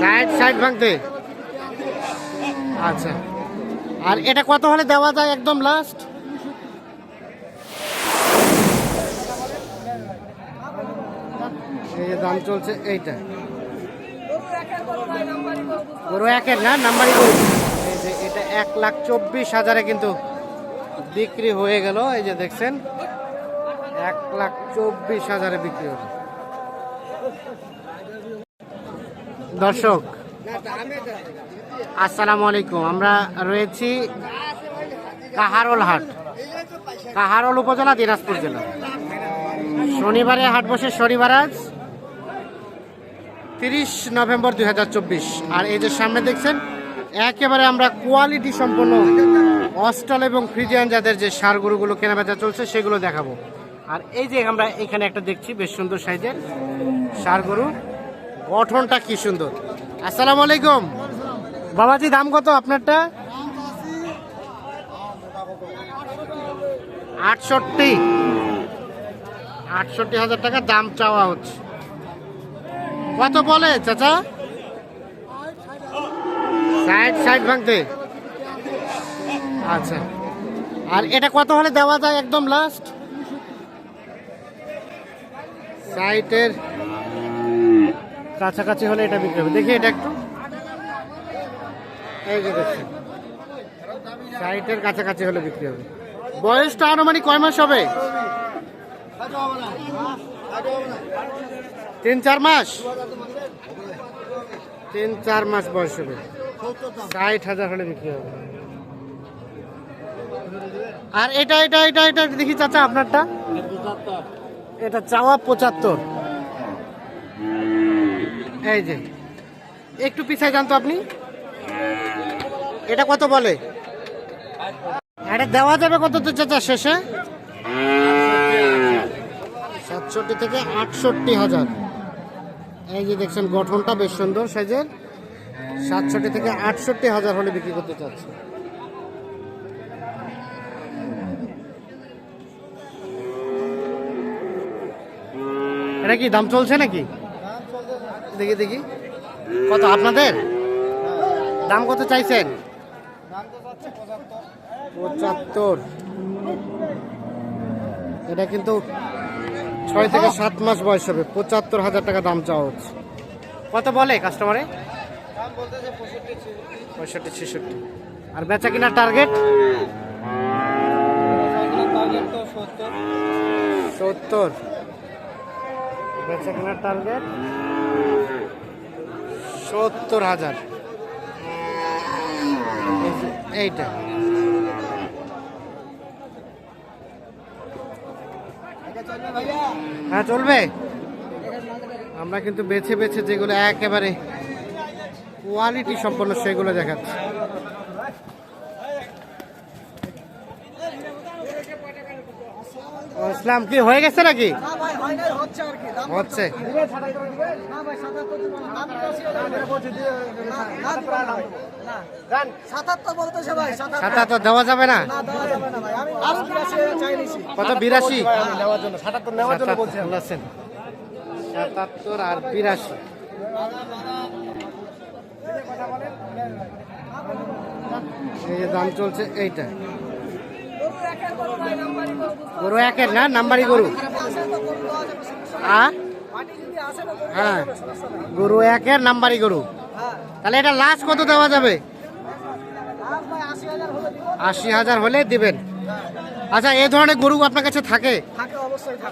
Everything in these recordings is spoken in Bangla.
সাইড সাইড ভাঙতে। আচ্ছা। আর এটা কত হলে দেওয়া যায় একদম লাস্ট এই যে দাম চলছে এইটা। গরু একের না? নাম্বারই গরু। যে এটা এক লাখ চব্বিশ হাজারে কিন্তু বিক্রি হয়ে গেল। এই যে দেখছেন, এক লাখ চব্বিশ হাজারে বিক্রি হলো। দর্শক, আসসালামু আলাইকুম। আমরা রয়েছি কাহারোল হাট। কাহারোল উপজেলা দিনাজপুর জেলা। শনিবারে হাট বসে শনিবার আজ, তিরিশ নভেম্বর দুই হাজার চব্বিশ। আর এই যে সামনে দেখছেন, একেবারে আমরা কোয়ালিটি সম্পন্ন অস্টল এবং ফ্রিজিয়ান যাদের যে সার গরুগুলো কেনাবেচা চলছে, সেগুলো দেখাবো। আর এই যে আমরা এখানে একটা দেখছি, বেশ সুন্দর সাইজের সার গরু গঠনটা কি সুন্দর। আসসালামু আলাইকুম। বাবাজি, দাম কত আপনারটা? আটষট্টি। আটষট্টি হাজার টাকা দাম চাওয়া হচ্ছে। কত বলে, চাচা? ষাট ষাট ভাঙতে। আচ্ছা। আর এটা কত হলে দেওয়া যায় একদম লাস্ট সাইটের কাছাকাছি হলে এটা বিক্রি হবে। দেখি এটা একটু। এই যে দেখছি সাইটের কাছাকাছি হলে বিক্রি হবে। বয়সটা আনুমানিক কয় মাস হবে? তিন, চার মাস? তিন, চার মাস বয়স হবে। ষাট হাজার হলে বিক্রি হবে। আর এটা এটা এটা এটা দেখি চাচা আপনারটা। এটা চাওয়া পঁচাত্তর। এই যে, একটু পিছায় জানতো আপনি। এটা কত বলে? এটা দেওয়া যাবে কত তো চাচা শেষে? সাতষট্টি থেকে আটষট্টি হাজার। এই যে দেখছেন, গঠনটা বেশ সুন্দর সাইজের। সাতষট্টি থেকে আটষট্টি হাজার হলে বিক্রি করতে চাচ্ছে। এটা কি দাম চলছে নাকি? দেখি দেখি। কত, আপনাদের? দাম কত চাইছেন? পঁচাত্তর। এটা কিন্তু ছয় থেকে সাত মাস বয়স হবে। পঁচাত্তর হাজার টাকা দাম চাওয়া হচ্ছে। কত বলে কাস্টমারে? পঁয়ষট্টি, ছেষট্টি। আর বেচা কিনার টার্গেট? সত্তর। বেচা কেনার টার্গেট? সত্তর হাজার। এইটা। হ্যাঁ চলবে? আমরা কিন্তু বেছে বেছে যেগুলো একেবারে কোয়ালিটি সম্পন্ন সেগুলো দেখাচ্ছি। ইসলাম কি হয়ে গেছে নাকি? হয় হচ্ছে সাতাত্তর দেওয়া যাবে না? না দেওয়া যাবে না ভাই। আমি আরও বিরাশি চাই নিছি। কত বিরাশি? সাতাত্তর আর বিরাশি। এই দাম চলছে এইটা। গরু একের না? নাম্বারি গরু। হ্যাঁ। গরু একের নাম্বারি গরু। তাহলে এটা লাস্ট কত দেওয়া যাবে? আশি হাজার হলে দিবেন। আচ্ছা এ ধরনের গরু আপনার কাছে থাকে।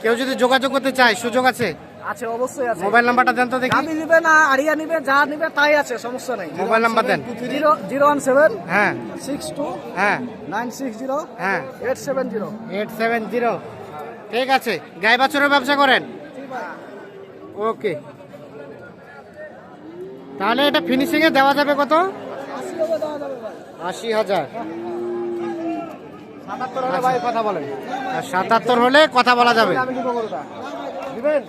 কেউ যদি যোগাযোগ করতে চায় সুযোগ আছে? আছে অবশ্যই আছে। মোবাইল নাম্বারটা দেন তো দেখি। দামি নিবে না আড়িয়া নিবে যা নিবে তাই আছে সমস্যা নাই। মোবাইল নাম্বার দেন। জিরো জিরো ওয়ান সেভেন হ্যাঁ। সিক্স টু হ্যাঁ। নাইন সিক্স জিরো হ্যাঁ। Eight seven zero. Eight seven zero. ঠিক আছে গাই বাছুরের ব্যবসা করেন? ওকে। তাহলে এটা ফিনিশিং এ দেওয়া যাবে কত? আশি হবে দেওয়া যাবে ভাই আশি হাজার। সাতাত্তর হলে ভাই কথা বলেন। আর সাতাত্তর হলে কথা বলা যাবে। আমি দিবেন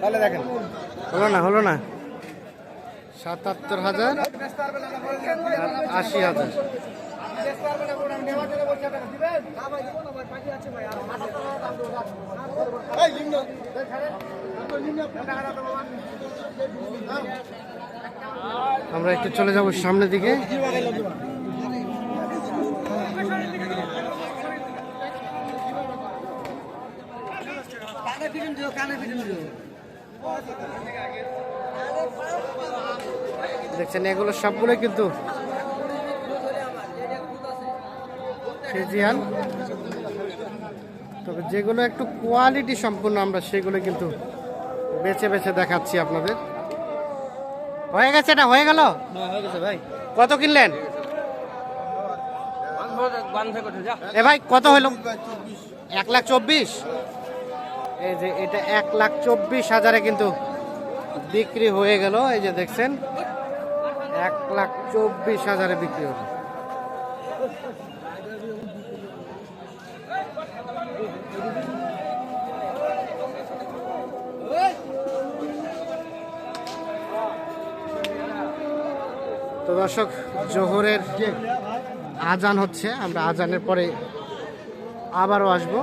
তাহলে দেখেন। হলো না হলো না। সাতাত্তর হাজার আশি হাজার। আমরা একটু চলে যাব সামনের দিকে। কানে ফিল্ম দিও কানে ফিল্ম দিও। দেখছেন এগুলো সবগুলো কিন্তু ফিজিয়ান তবে যেগুলো একটু কোয়ালিটি সম্পূর্ণ আমরা সেগুলো কিন্তু বেছে বেছে দেখাচ্ছি আপনাদের। হয়ে গেছে এটা? হয়ে গেল? ভাই। কত কিনলেন? এ ভাই কত হলো? এক লাখ চব্বিশ। এই যে এটা এক লাখ চব্বিশ হাজারে কিন্তু বিক্রি হয়ে গেল, এই যে দেখছেন, এক লাখ চব্বিশ হাজারে বিক্রি হলো। তো দর্শক, জোহরের আজান হচ্ছে, আমরা আজানের পরে আবারও আসব।